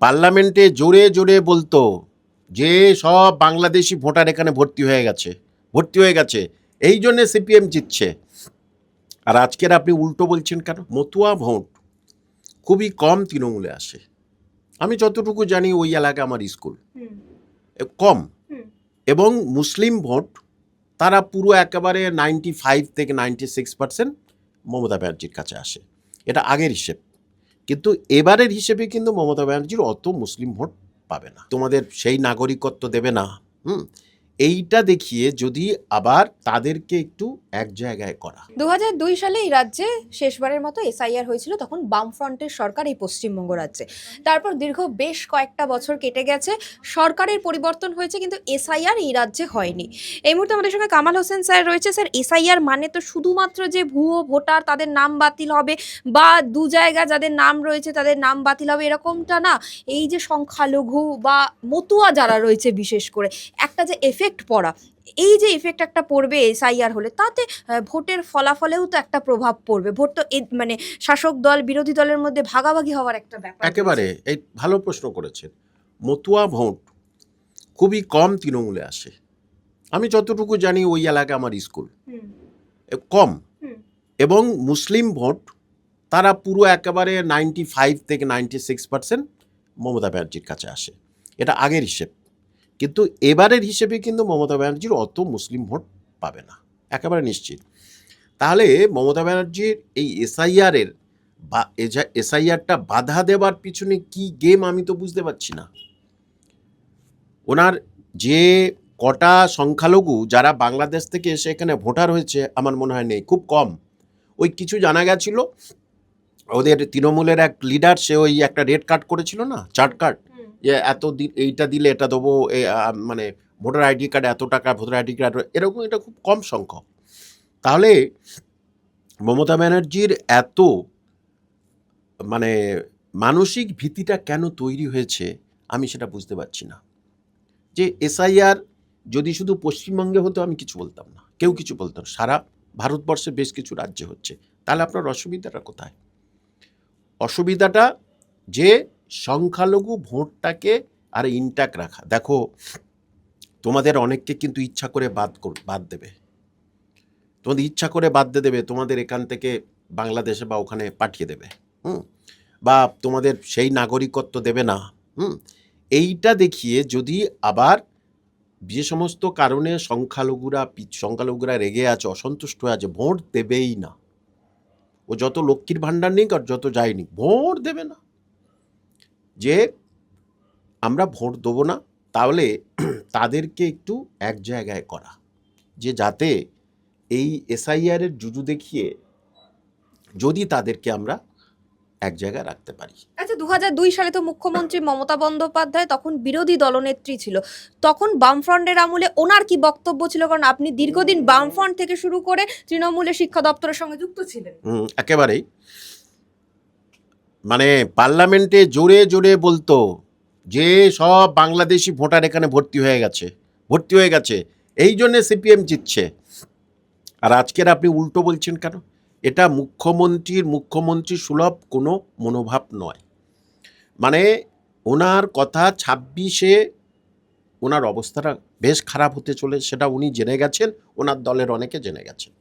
পার্লামেন্টে জোরে জোরে বলতো যে সব বাংলাদেশি ভোটার এখানে ভর্তি হয়ে গেছে ভর্তি হয়ে গেছে। এই জন্যে সিপিএম জিতছে। আর আজকের আপনি উল্টো বলছেন কেন? মতুয়া ভোট খুবই কম তৃণমূলে আসে। আমি যতটুকু জানি ওই এলাকা আমার স্কুল। কম। এবং মুসলিম ভোট তারা পুরো একেবারে নাইনটি ফাইভ থেকে নাইনটি সিক্স পার্সেন্ট মমতা ব্যানার্জির কাছে আসে। এটা আগের হিসেব। কিন্তু এবারের হিসেবে কিন্তু মমতা ব্যানার্জির অত মুসলিম ভোট পাবে না। তোমাদের সেই নাগরিকত্ব দেবে না। হুম? এইটা দেখিয়ে যদি আবার তাদেরকে একটু এক জায়গায় করা। দু সালে এই রাজ্যে শেষবারের মতো এসআইআর হয়েছিল, তখন বামফ্রন্টের সরকার এই পশ্চিমবঙ্গ রাজ্যে। তারপর দীর্ঘ বেশ কয়েকটা বছর কেটে গেছে, সরকারের পরিবর্তন হয়েছে, কিন্তু এসআইআর এই রাজ্যে হয়নি। এই মুহূর্তে আমাদের সঙ্গে কামাল হোসেন স্যার রয়েছে। স্যার, এসআইআর মানে তো শুধুমাত্র যে ভুয়ো ভোটার, তাদের নাম বাতিল হবে, বা দু জায়গা যাদের নাম রয়েছে, তাদের নাম বাতিল হবে, এরকমটা না। এই যে সংখ্যালঘু বা মতুয়া যারা রয়েছে বিশেষ করে, একটা যে এফেক্ট পড়া। এই যে ইফেক্ট একটা পড়বে এসআইআর হলে তাতে ভোটের ফলাফলেও তো একটা প্রভাব পড়বে। ভোট তো মানে শাসক দল বিরোধী দলের মধ্যে ভাগাভাগি হওয়ার একটা ব্যাপার একেবারে এই ভালো প্রশ্ন করেছেন। মতুয়া ভোট খুবই কম তৃণমূলে আসে। আমি যতটুকু জানি ওই এলাকা আমার স্কুল। কম। এবং মুসলিম ভোট তারা পুরো একেবারে নাইনটি ফাইভ থেকে নাইনটি সিক্স পার্সেন্ট মমতা ব্যানার্জির কাছে আসে। এটা আগের হিসেব। কিন্তু এবারের হিসেবে কিন্তু মমতা ব্যানার্জির অত মুসলিম ভোট পাবে না। একেবারে নিশ্চিত। তাহলে মমতা ব্যানার্জির এই এসআইআরের বা এসআইআরটা বাধা দেওয়ার পিছনে কি গেম আমি তো বুঝতে পারছি না। ওনার যে কটা সংখ্যালঘু যারা বাংলাদেশ থেকে এসে এখানে ভোটার হয়েছে, আমার মনে হয় নেই, খুব কম। ওই কিছু জানা গেছিল, ওদের তৃণমূলের এক লিডার সে ওই একটা রেড কার্ড করেছিল না চার্ট কার্ড যে এত এইটা দিলে এটা দেবো মানে ভোটার আইডি কার্ড এত টাকা, ভোটার আইডি কার্ড, এরকম এটা খুব কম সংখ্যক। তাহলে মমতা ব্যানার্জির এত মানে মানসিক ভীতিটা কেন তৈরি হয়েছে আমি সেটা বুঝতে পারছি না। যে এসআইআর যদি শুধু পশ্চিমবঙ্গে হতো আমি কিছু বলতাম না, কেউ কিছু বলতো না। সারা ভারতবর্ষে বেশ কিছু রাজ্যে হচ্ছে। তাহলে আপনার অসুবিধাটা কোথায়? অসুবিধাটা যে সংখ্যালঘু ভোটটাকে আর ইনট্যাক্ট রাখা। দেখো, তোমাদের অনেককে কিন্তু ইচ্ছা করে বাদ বাদ দেবে। তোমাদের ইচ্ছা করে বাদ দিয়ে দেবে, তোমাদের এখান থেকে বাংলাদেশে বা ওখানে পাঠিয়ে দেবে। হুম? বা তোমাদের সেই নাগরিকত্ব দেবে না। হুম? এইটা দেখিয়ে যদি আবার যে সমস্ত কারণে সংখ্যালঘুরা সংখ্যালঘুরা রেগে আছে, অসন্তুষ্ট আছে, ভোট দেবেই না। ও যত লক্ষ্মীর ভাণ্ডার নিক আর যত যায়নি ভোট দেবে না। যে আমরা ভোট দেবো না তাহলে তাদেরকে একটু এক জায়গায় করা। যে যাতে এই এসআইআরের জুজু দেখিয়ে যদি তাদেরকে আমরা এক জায়গায় রাখতে পারি। আচ্ছা দু হাজার দুই সালে তো মুখ্যমন্ত্রী মমতা বন্দ্যোপাধ্যায় তখন বিরোধী দলনেত্রী ছিল। তখন বামফ্রন্টের আমলে ওনার কি বক্তব্য ছিল? কারণ আপনি দীর্ঘদিন বামফ্রন্ট থেকে শুরু করে তৃণমূলের শিক্ষা দপ্তরের সঙ্গে যুক্ত ছিলেন। হুম, একেবারেই। মানে পার্লামেন্টে জোরে জোরে বলতো যে সব বাংলাদেশি ভোটার এখানে ভর্তি হয়ে গেছে, ভর্তি হয়ে গেছে। এই জন্যে সিপিএম জিতছে। আর আজকের আপনি উল্টো বলছেন কেন? এটা মুখ্যমন্ত্রীর, মুখ্যমন্ত্রী সুলভ কোনো মনোভাব নয়। মানে ওনার কথা ছাব্বিশে ওনার অবস্থাটা বেশ খারাপ হতে চলে, সেটা উনি জেনে গেছেন, ওনার দলের অনেকে জেনে গেছেন।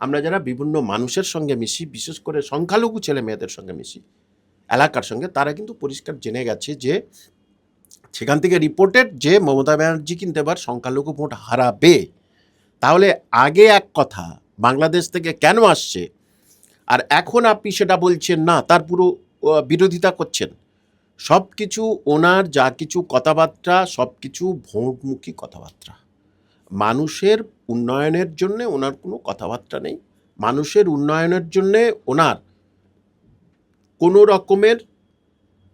আমরা যারা বিভিন্ন মানুষের সঙ্গে মিশি, বিশেষ করে সংখ্যালঘু ছেলে মেয়েদের সঙ্গে মিশি, এলাকার সঙ্গে, তারা কিন্তু পরিষ্কার জেনে গেছে যে সেখান থেকে রিপোর্টেড যে মমতা ব্যানার্জি কিন্তু এবার সংখ্যালঘু ভোট হারাবে। তাহলে আগে এক কথা, বাংলাদেশ থেকে কেন আসছে? আর এখন আপনি সেটা বলছেন না, তার পুরো বিরোধিতা করছেন। সব কিছু ওনার যা কিছু কথাবার্তা সব কিছু ভোটমুখী কথাবার্তা। মানুষের উন্নয়নের জন্য ওনার কোনো কথাবার্তা নেই। মানুষের উন্নয়নের জন্যে ওনার কোনো রকমের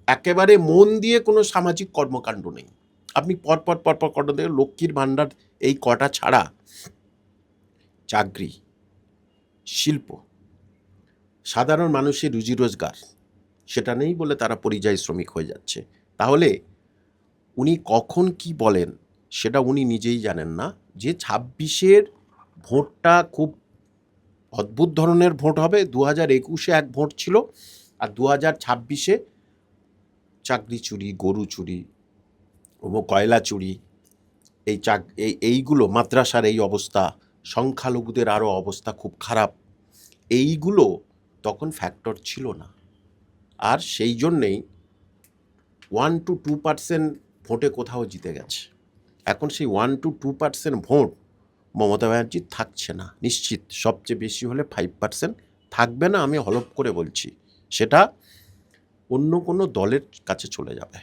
একেবারে মন দিয়ে কোনো সামাজিক কর্মকাণ্ড নেই। আপনি পরপর পরপর কটা দেখে লক্ষ্মীর ভাণ্ডার এই কটা ছাড়া চাকরি, শিল্প, সাধারণ মানুষের রুজি রোজগার, সেটা নেই বলে তারা পরিযায়ী শ্রমিক হয়ে যাচ্ছে। তাহলে উনি কখন কি বলেন, সেটা উনি নিজেই জানেন না। যে ছাব্বিশের ভোটটা খুব অদ্ভুত ধরনের ভোট হবে দু হাজার একুশে এক ভোট ছিল আর দু হাজার ছাব্বিশে চাকরি চুরি, গরু চুরি ও কয়লা চুরি, এই চাক, এই, এইগুলো, মাদ্রাসার এই অবস্থা, সংখ্যালঘুদের আরও অবস্থা খুব খারাপ, এইগুলো তখন ফ্যাক্টর ছিল না। আর সেই জন্যেই ওয়ান টু টু পার্সেন্ট ভোটে কোথাও জিতে গেছে। এখন সেই one two two percent vote Mamata Banerjee থাকছে না, নিশ্চিত। সবচেয়ে বেশি হলে ফাইভ পার্সেন্ট থাকবে না আমি হলপ করে বলছি। সেটা অন্য কোনো দলের কাছে চলে যাবে।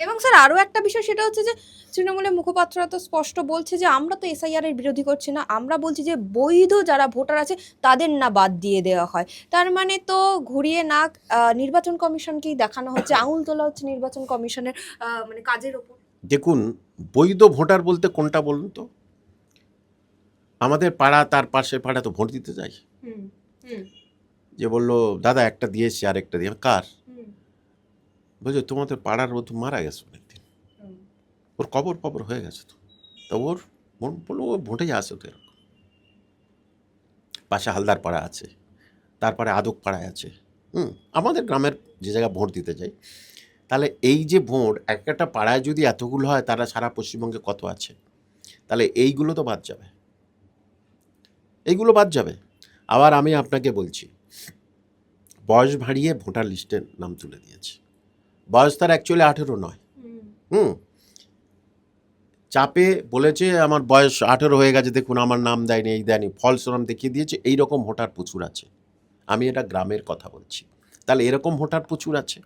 এবং স্যার আরও একটা বিষয় সেটা হচ্ছে যে তৃণমূলের মুখপাত্ররা তো স্পষ্ট বলছে যে আমরা তো এসআইআর এর বিরোধী করছি না, আমরা বলছি যে বৈধ যারা ভোটার আছে তাদের না বাদ দিয়ে দেওয়া হয়। তার মানে তো ঘুরিয়ে নাক নির্বাচন কমিশনকেই দেখানো হচ্ছে। আঙুল তোলা হচ্ছে নির্বাচন কমিশনের মানে কাজের ওপর। দেখুন বৈধ ভোটার বলতে কোনটা বলুন তো? আমাদের পাড়া তার পাশের পাড়া তো ভোট দিতে যায়। হুম যে বলল দাদা একটা দিয়েছি আর একটা দিয়ে কার? বলছে তোমাদের পাড়ার ও মারা গেছে অনেকদিন। ওর কবর কবর হয়ে গেছে তো। তা ওর বলল ও ভোটে আসে তো এরকম। পাশে হালদার পাড়া আছে তারপরে আদক পাড়ায় আছে। হুম আমাদের গ্রামের যে জায়গায় ভোট দিতে যাই তাহলে এই যে ভোট এক একটা পাড়ায় যদি এতগুলো হয় তারা সারা পশ্চিমবঙ্গে কত আছে? তাহলে এইগুলো তো বাদ যাবে। এইগুলো বাদ যাবে। আবার আমি আপনাকে বলছি বয়স ভাঁড়িয়ে ভোটার লিস্টের নাম তুলে দিয়েছে। বয়স তার অ্যাকচুয়ালি আঠেরো নয়। হুম। চাপে বলেছে আমার বয়স আঠেরো হয়ে গেছে দেখুন আমার নাম দেয়নি এই দেয়নি ফলস নাম দেখিয়ে দিয়েছে। এই রকম ভোটার প্রচুর আছে। আমি এটা গ্রামের কথা বলছি। তাহলে এরকম ভোটার প্রচুর আছে।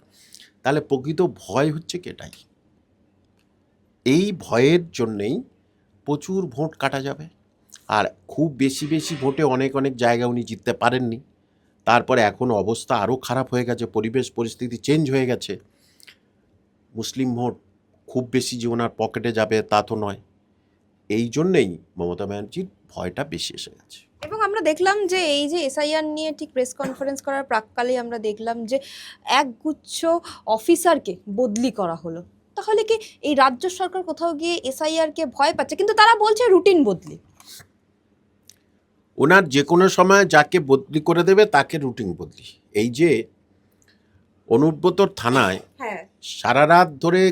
তাহলে প্রকৃত ভয় হচ্ছে কেটাই? এই ভয়ের জন্যেই প্রচুর ভোট কাটা যাবে। আর খুব বেশি বেশি ভোটে অনেক অনেক জায়গা উনি জিততে পারেননি। তারপরে এখন অবস্থা আরও খারাপ হয়ে গেছে, পরিবেশ পরিস্থিতি চেঞ্জ হয়ে গেছে। মুসলিম ভোট খুব বেশি যে ওনার পকেটে যাবে তা তো নয়। এই জন্যেই মমতা ব্যানার্জির ভয়টা বেশি এসে গেছে। আমরা দেখলাম যে এই যে এসআইআর নিয়ে ঠিক প্রেস কনফারেন্স করার প্রাককালে আমরা দেখলাম যে একগুচ্ছ অফিসারকে বদলি করা হলো। তাহলে কি এই রাজ্য সরকার কোথাও গিয়ে এসআইআর কে ভয় পাচ্ছে? কিন্তু তারা বলছে রুটিন বদলি। ওনার যে কোনো সময় যাকে বদলি করে দেবে তাকে রুটিন বদলি। এই যে অনুব্রতর থানায় হ্যাঁ। সারা রাত ধরে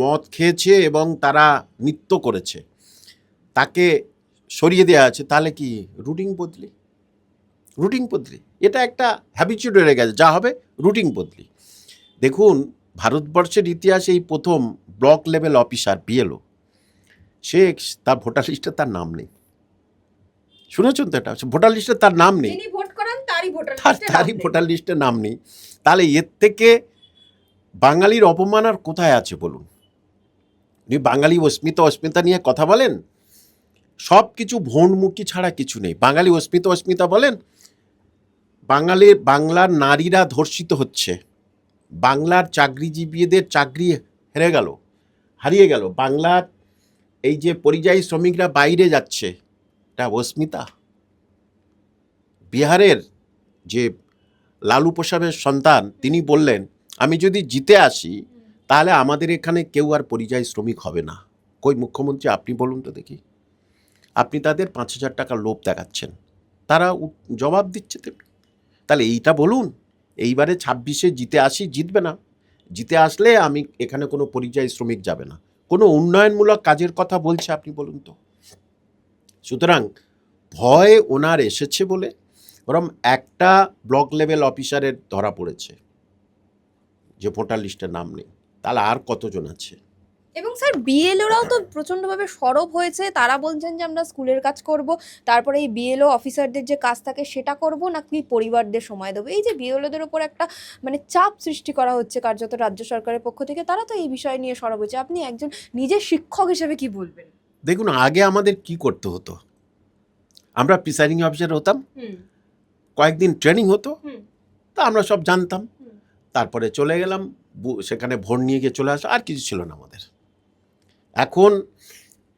মদ খেয়েছে এবং তারা নৃত্য করেছে। তাকে সরিয়ে দেওয়া আছে তাহলে কি রুটিন বদলি? রুটিন বদলি। এটা একটা হ্যাবিচুড হয়ে গেছে যা হবে রুটিন বদলি। দেখুন ভারতবর্ষের ইতিহাসে এই প্রথম ব্লক লেভেল অফিসার বিএলও সে তার ভোটার লিস্টে তার নাম নেই। শুনেছেন তো এটা? ভোটার লিস্টে তার নাম নেই। তার তারই ভোটার লিস্টে নাম নেই। তাহলে এর থেকে বাঙালির অপমান আর কোথায় আছে বলুন? উনি বাঙালি অস্মিতা অস্মিতা নিয়ে কথা বলেন? সব কিছু ভোনমুখী ছাড়া কিছু নেই। বাঙালি অস্মিতা অস্মিতা বলেন, বাঙালি বাংলার নারীরা ধর্ষিত হচ্ছে। বাংলার চাকরিজীবীদের চাকরি হেরে গেল, হারিয়ে গেল। বাংলার এই যে পরিযায়ী শ্রমিকরা বাইরে যাচ্ছে, এটা অস্মিতা। বিহারের যে লালু প্রসাদের সন্তান, তিনি বললেন, আমি যদি জিতে আসি, তাহলে আমাদের এখানে কেউ আর পরিযায়ী শ্রমিক হবে না। কই, মুখ্যমন্ত্রী, আপনি বলুন তো দেখি। আপনি তাদের পাঁচ হাজার টাকা লোভ দেখাচ্ছেন। তারা জবাব দিচ্ছে তাহলে এইটা বলুন, এইবারে ছাব্বিশে জিতে আসি, জিতবে না। জিতে আসলে আমি এখানে কোনো পরিযায়ী শ্রমিক যাবে না। কোনো উন্নয়নমূলক কাজের কথা বলছে আপনি বলুন তো। সুতরাং ভয় ওনার এসেছে বলে বরং একটা ব্লক লেভেল অফিসারের ধরা পড়েছে। যে ভোটার লিস্টের নাম নেই। তাহলে আর কতজন আছে? এবং স্যার বিএলওরাও তো প্রচন্ডভাবে সরব হয়েছে। তারা বলছেন যে আমরা স্কুলের কাজ করব। তারপরে এই বিএলও অফিসারদের যে কাজ থাকে সেটা করব নাকি পরিবারদের সময় দেবো? এই যে বিএলওদের ওপর একটা মানে চাপ সৃষ্টি করা হচ্ছে কার্যত রাজ্য সরকারের পক্ষ থেকে তারা তো এই বিষয় নিয়ে সরব হয়েছে। আপনি একজন নিজের শিক্ষক হিসেবে কি বলবেন? দেখুন আগে আমাদের কি করতে হতো? আমরা প্রিসাইডিং অফিসার হতাম। কয়েকদিন ট্রেনিং হতো। তা আমরা সব জানতাম। তারপরে চলে গেলাম সেখানে ভোট নিয়ে গিয়ে চলে আসা আর কিছু ছিল না আমাদের। এখন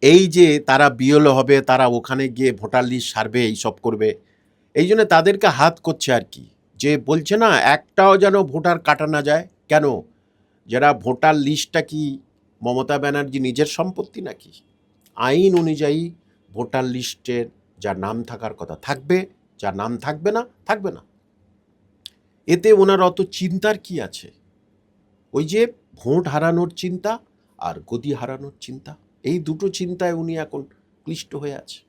এই যে তারা বিএলও হবে, তারা ওখানে গিয়ে ভোটার লিস্ট সারবে, এইসব করবে, এই জন্য তাদেরকে হাত করছে আর কি। যে বলছে না, একটাও যেন ভোটার কাটা না যায়, কেন? যারা ভোটার লিস্টটা কি মমতা ব্যানার্জি নিজের সম্পত্তি নাকি? আইন অনুযায়ী ভোটার লিস্টের যা নাম থাকার কথা থাকবে, যা নাম থাকবে না থাকবে না। এতে ওনার অত চিন্তার কি আছে? ওই যে ভোট হারানোর চিন্তা আর গদি হারানোর চিন্তা? এই দুটো চিন্তায় উনি এখন ক্লিষ্ট হয়ে আছে।